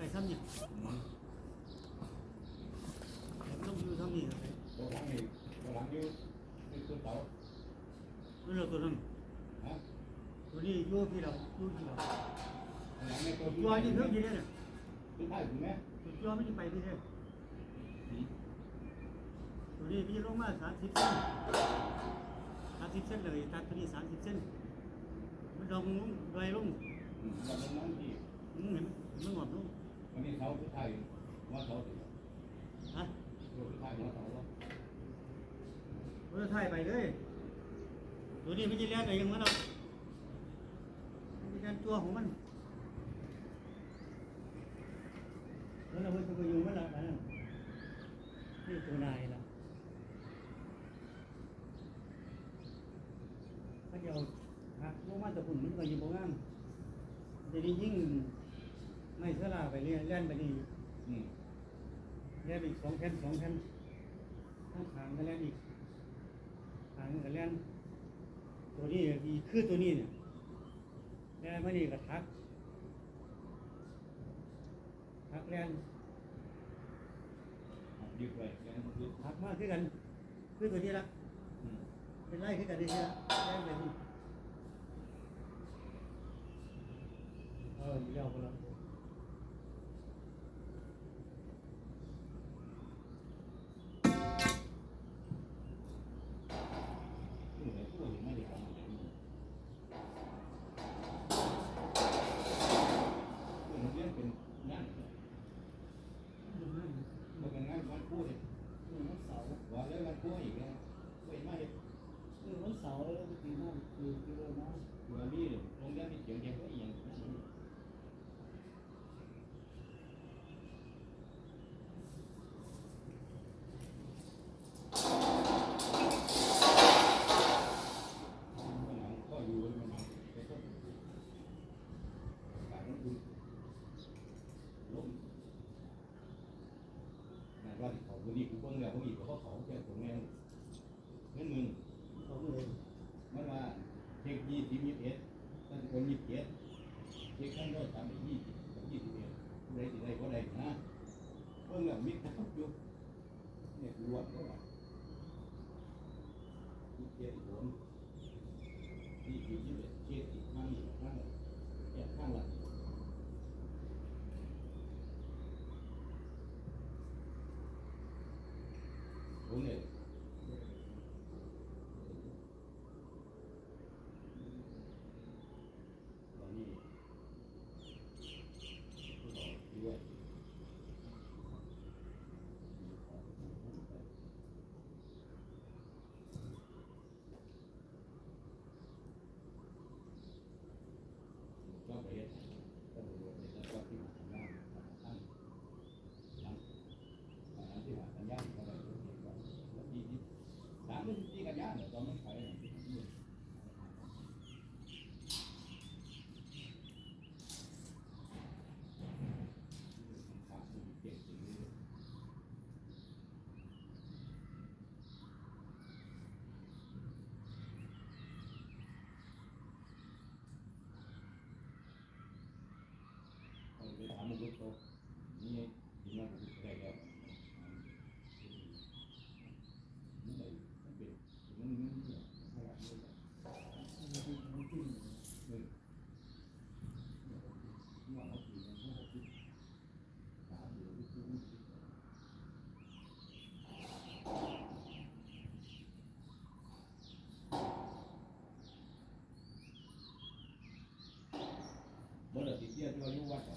ไปซ้ำนี่ยต้องอยู่ซ้ำนี่เลยตัวหลังนี่ตัวหลังอยู่นี่ตัวเต่านี่เราตัวนั้นฮะตัวนี้อยู่ที่เราอยู่ที่เราตัวหลังนี่ตัวตัวนี้เพิ่งยินเนี่ยตัวท้ายถูกไหมตัวไม่ได้ไปที่เท่ตัวนี้พี่ลงมาสามสิบเส้นสามสิบเส้นเลยตัดตัวนี้สามสิบเส้นมันลงลอยลงอืมวันนั้นที่อืมเห็นไหมมันหมดลง วันนี้เสาตัวท้ายว่าเสาตัวฮะตัวท้ายว่าเสาแล้วเราถ่ายไปเลยตัวนี้ไม่ใช่เลี้ยงอะไรยังมันหรอกมันเป็นตัวของมันแล้วเราไปตัวอยู่มันละนั่นนี่ตัวนายละถ้าเดี๋ยวหักลงมาตะปุ่นมันก็อยิงโบงามจะได้ยิ่ง ไม่เสลาไปเรื่อยเล่นไปนี่อืมเล่นอีกสองแผ่นสองแผ่นข้างขางก็เล่นอีกขางก็เล่นตัวนี้ดีคือตัวนี้เนี่ยเล่นมานี่ก็ทักทักเล่นยึดไว้แล้วมันยึดทักมากคือกัน คือตัวนี้ละอืมเป็นไล่คือกันนี่ละเล่นแบบนี้เออเลี้ยวไปแล้ว เสาร์ว่าแล้ววันกู้อีกแล้วกู้อีกมาเห็นวันเสาร์แล้วก็ตีน้ำคือกิโลน้ำวันนี้โรงเรียนมีเสียงเด็กก็อีกอย่างนั้น มันหนังก็อยู่มันหนังไปก็การลงทุนลงนั่นว่าเขาคนนี้กูเพิ่งแล้ว เขาอีกเขาเขาแค่ตรงนี้เงินมึงเขาเลยมันว่าเช็คยี่สิบยี่สิบเอ็ดตั้งคนยี่สิบเอ็ดเช็คขั้นร้อยสามสิบยี่สิบกับยี่สิบเอ็ดผู้ใดสิได้ก็ได้นะเพิ่งแล้วมิตรทับอยู่เนี่ยรวมก็ว่ายี่สิบเอ็ดคนที่ที่ที่เป็นเทียบอีกข้างอีกข้างแยกข้างละผมเนี่ยตอนนี้ผู้ต่อด้วยก็ไปเฮ็ดก็ดูว่าในจังหวัดที่มาทำงานตั้งตั้งตั้งที่มาทำงานก็ได้ดูเห็นว่าวันที่ที่สามที่ที่กันยาเนี่ยตอนมันไปเนี่ยสามสิบเจ็ดสิบนี่ เอาไปถามมุ กโตนี่ดีมากได้แล้วมันได้มันเป็นมันมันเนี่ยขนาดนี้เลยเออว่าเขาตีกันเขาคิดถามอยู่ที่คือบ่ได้ติดเตี้ยตัวอยู่วัดอะ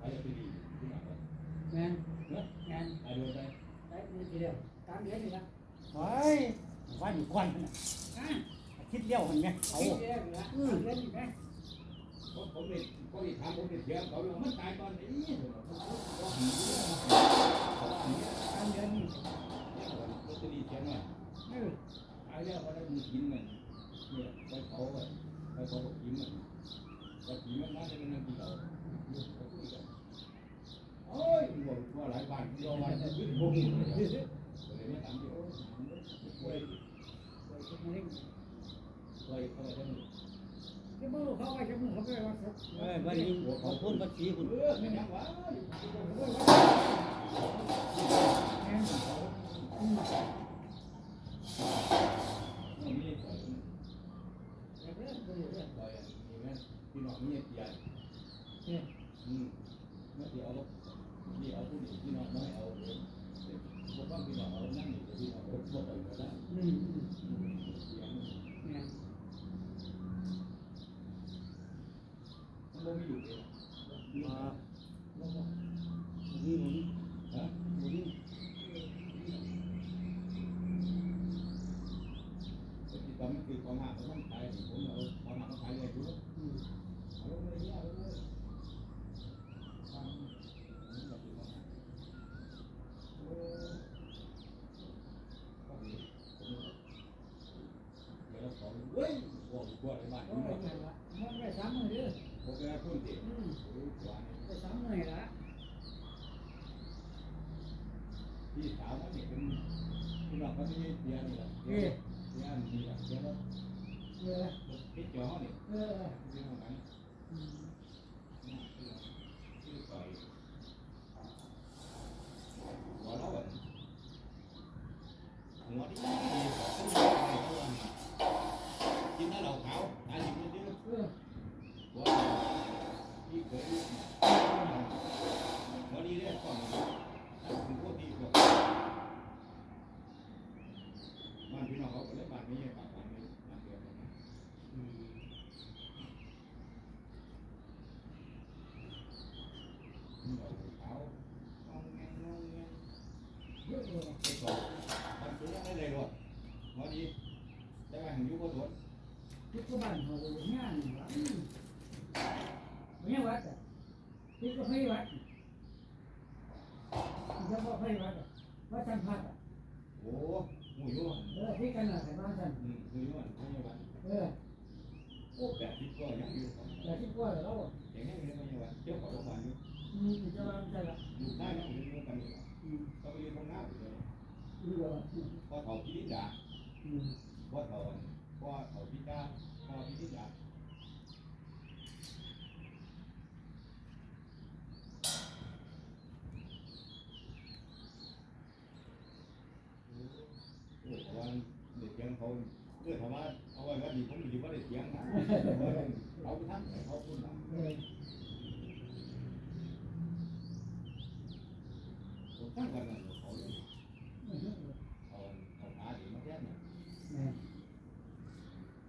เลยเนี่ยคนไม่ถึงแล้วว่าตัวมันสารนี่เนาะสารนี่ละไม่ถึงที่ไม่ถึงแต่สารนี่ละขึ้นขึ้นเนเปิดเขาอยู่เนี่ยเพราะมันขออยู่วัดอยู่เลยแค่โควันเนี่ยขึ้นเรียนเปิดเขาอยู่แต่ว่าอยู่เดี๋ยวไปเห็นแล้วก็เอาเดี๋ยวเดี๋ยวเมียมันตายเฮ้ยตายแล้วไปดีขึ้นมาแล้วแมนเนาะแมนตายโดนไปได้ทีเดียวตามเดือนนี่ละเฮ้ยวันอยู่ควันนะคิดเลี้ยวเห็นไหมเขาเอาเรื่องละเอาเรื่องอีกไหมผมผมเลยก็เลยถามผมเลยเถียเขาเลยมันตายตอนนี้ก็หิวเขาว่าอย่างเงี้ยเอาเรื่องนี้อตเตอรี่เถียงว่าเออตายแล้วก็ได้มีกินมันเนี่ยไปเขาไปเขาบอกกินมันก็กินมันน่าจะเป็นนักกินเราเขาคุยกันโอ้ยบอกว่าหลายบ้านที่เรา วันจะขึ้นบุ้งเลยเลยไม่ทำเดียวช่วยไปทุกมื้อช่วยเขาไปทั้งที่มือเขาไปที่มือ นนี้เขาพูดวัดศรีคุณเออไม่ยังวะแม่นอืมนี่ใส่แต่เองก็อยู่เรื่องใส่นี่แม่พี่น้องนี่เตียนเนี่ยอืมไม่ที่เอานี่เอาผู้หญิงพี่น้องน้อยเอาเองพวกบ้านพี่น้องเอานั่งอยู่พี่น้องกพวกไปก็ได้ อืมอืม เสียง เนี่ย มันบ่มีอยู่เอง อ่านี่หมุน ฮะ หมุน ที่ตอนนั้นคือของหาเขาต้องขายผมเอาของหาเขาขายเลยทุก อืม เอาเลยเอาเลยทำนี่ก็คือของหาโอ้ก็มีเดี๋ยว เราขอเว้ยโอ้ยกลัวอะไรบ้างก็นี่ไปก็นั่นละมันไปสามมื้อเด้อผมเป็นคนเด็กอืมโอ้ยกว่านี่ไปสามมื้อละพี่สาวมันนี่เป็นพี่น้องเขาที่เดียนี่แหละเดีเอยอเดียนี่แหละเดียแล้วเออพี่จอนี่เออพี่น้องกัน อืม ชื่อต่อยหัวเราะหัวที่ดีต้องมีอะไรตัวนี้กินแล้วเราขาวตายจริงจริง เออ หัวที่เคยหัวดีเลยก่อนถึงพวกที่พวกบ้านพี่ น้องเขาก็เลยบ้านนี้ปากบ้านนี้บ้านเดียวกันอืมเราขาวเอาไงเอาไงเยอะเลยไปสอบมันสูงได้เลยหรอหมอดีได้ไหมอยู่บนรถทุกบ้านเขางานวะอืมไม่วัดอะที่ก็ไม่วัดที่ก็ไม่วัดอะวัดสันพัดอะโอ้ หมูยุ่งเออที่กันน่ะแต่บ้านสันอืมหมูยุ่งไม่ใช่วันเออโอ้แปดสิบก็ยังอยู่ของแต่ที่กว่าแล้วอะยังยังไม่ใช่วันเจ้าของโรงพยาบาลอยู่อืมจะบ้านสันละอยู่ได้ยังอยู่กันอยู่อืมก็ไปเรียนตรงหน้าอยู่เลยอืมเออพอเขาพิจิตรอืมพอเขาพอเขาพิจารพอพิจิตรโอ้วันเด็กยังเขาเพื่อถามว่าเอาไว้ว่าดี ผมดีว่าได้เสียงนเอาไปทำเขาพูดนะเออผมตั้งกันนะเขาเลยเอาเอาขาดีมาแค่นั้น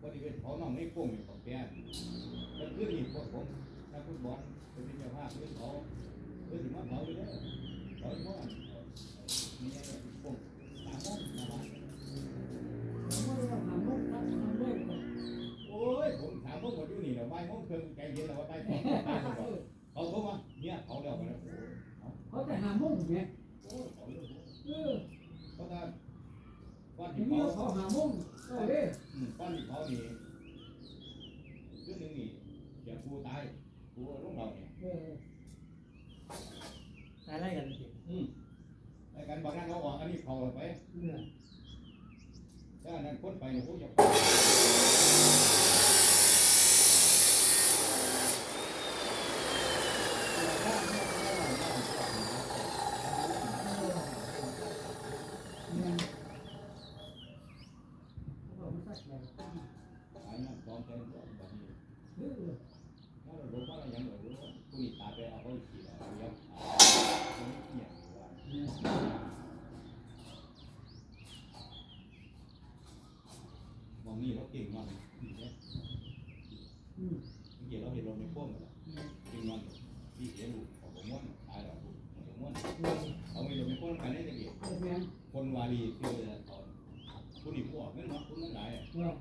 บริเวณเขาน้องในกลุ่มอยู่ของแกแล้วขึ้นอีกพวกผมนักฟุตบอลเป็นเจ้าภาพเพื่อนเขาเพื่อนถึงมาเขาอยู่แล้วเขาอยู่ว่ามีอะไรกลุ่มสามโมงประมาณ ผมว่าเราทำมุกทำทำด้วยก่อน โอ้ยผมถามพวกหมดอยู่นี่แล้วใบโมงครึ่งใจเย็นแล้วว่าใบสองเขาโทรมาเนี่ยเขาเดียวกันแล้ว เขาจะ หามุกไงโอ้ยเขาเลิกเออเขาถ้าก้อนทีที่นี้เขาเขาหามุกก็เลยก้อนที่เขานี่เรื่องนึงนี่เสียกูตายกูลงเราเนี่ยเอออะไรกันสิอืมไอ้กันบางนั้นเขาออกอันนี้เขาไปเออถ้าอันนั้นพ้นไปเนี่ยผมจะ เนี่ยเขาบอกมันสักอย่าง หายนั่นซ้อมแทนแบบนี้ เออ ถ้าเรารู้ว่าเรายังไม่รู้ผู้นี้ตายไปเอาเขาอีกทีแล้วยังคนนี้เนี่ยว่า เนี่ย ม องนี่เราเก่งมากนี่เนี่ยอืมเมื่อกี้เราเห็นเราไม่พ้นแล้วเก่งมากที่เห็นลูกของผมม้วนตายแล้วลูกของผมม้วนเออเอาไม่เราไม่พ้นกันได้แต่เดียวเออแม่คนวารีที่เราจะสอนผู้นี้ผู้ออกเงินเนาะผู้นั้นหลายเออ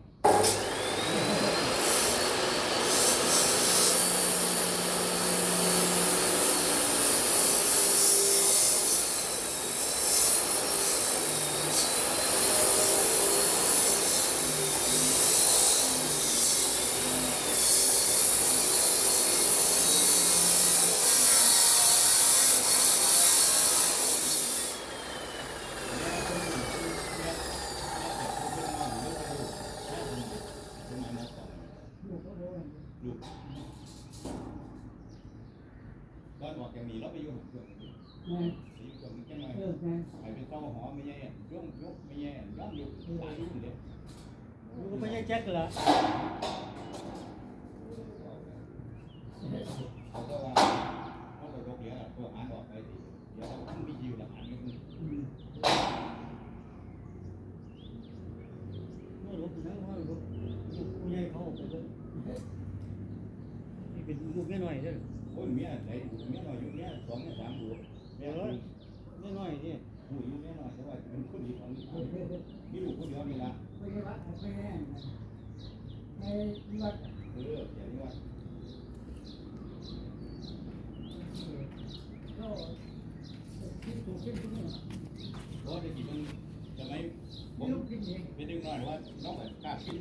จากนี้เราไปอยู่ช่วง นี้แม่ไปอยู่ช่วงนี้จังไงเออแม่ไปเป็นเต้าหอไม่ใช่ย่อมยกไม่ใช่ย่อมอยู่หลายอยู่เด้กูก็ไม่ใช่แจ็คละเขาก็ว่าเขาก็ยกเดี๋ยวตัวหารออกไปสิเดี๋ยวเขามีอยู่หลักฐานอยู่อืมโอ้โหนั่งว่าลูกลูกผู้ใหญ่เขาออกไปเลยนี่เป็นลูกแม่น้อยเด้อโอ้ยเมียไหนเมียน้อยอยู่เมียสองเมียสามอยู่เมียน้อย แม่น้อยนี่ผู้อยู่เมียน้อยแต่ว่าเป็นคนดีของเออเออเออมีลูกคนเดียวนี่ละไม่ใช่วัดไม่ใช่แน่ในวัดเอออย่างนี้ว่าก็คิดถูกคิดถูกเนี่ยเพราะจะกี่มันจะไม่ผมลูกคิดเองเป็นเด็กน้อยว่าน้องแบบกล้าคิด